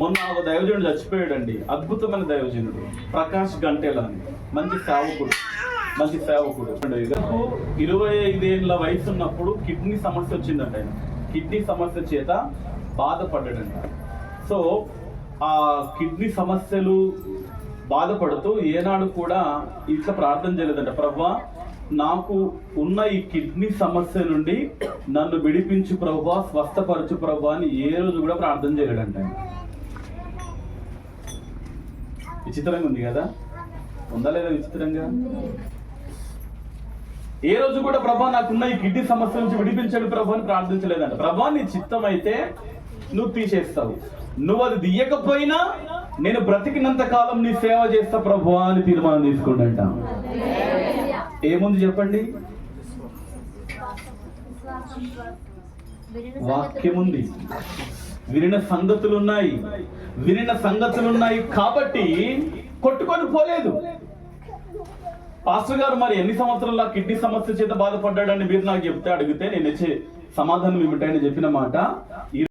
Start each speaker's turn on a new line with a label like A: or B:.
A: మొన్న ఒక దైవజనుడు చచ్చిపోయాడండి. అద్భుతమైన దైవజనుడు. ప్రకాష్ గంటేల అని మంచి సేవకుడు. మంచి సేవకుడు. ఇదకు ఇరవై ఐదేళ్ళ వయసు ఉన్నప్పుడు కిడ్నీ సమస్య వచ్చిందంట ఆయన. కిడ్నీ సమస్య చేత బాధపడ్డాడంట. సో ఆ కిడ్నీ సమస్యలు బాధపడుతూ ఏనాడు కూడా ఇట్లా ప్రార్థన చేయలేదంట. ప్రభా నాకు ఉన్న ఈ కిడ్నీ సమస్య నుండి నన్ను విడిపించు ప్రభా స్వస్థపరచు ప్రభా అని ఏ రోజు కూడా ప్రార్థన చేయలేడంట విచిత్రంగా ఉంది కదా? ఉందా లేదా విచిత్రంగా? ఏ రోజు కూడా ప్రభా నాకున్న ఈ కిడ్నీ సమస్య నుంచి విడిపించాడు ప్రభా అని ప్రార్థించలేదంట. ప్రభా నీ చిత్తం అయితే నువ్వు తీసేస్తావు. నువ్వు అది తీయకపోయినా నేను బ్రతికినంత కాలం నీ సేవ చేస్తా ప్రభా అని తీర్మానం తీసుకుంటా ఏముంది చెప్పండి? వాక్యం ఉంది వినిన సంగతులు ఉన్నాయి వినిన సంగతులు ఉన్నాయి కాబట్టి కొట్టుకొని పోలేదు. పాస్టర్ గారు మరి ఎన్ని సంవత్సరాల కిడ్నీ సమస్య చేత బాధపడ్డాడని మీరు నాకు చెప్తే అడిగితే నేను ఇచ్చే సమాధానం ఏమిటని చెప్పిన మాట?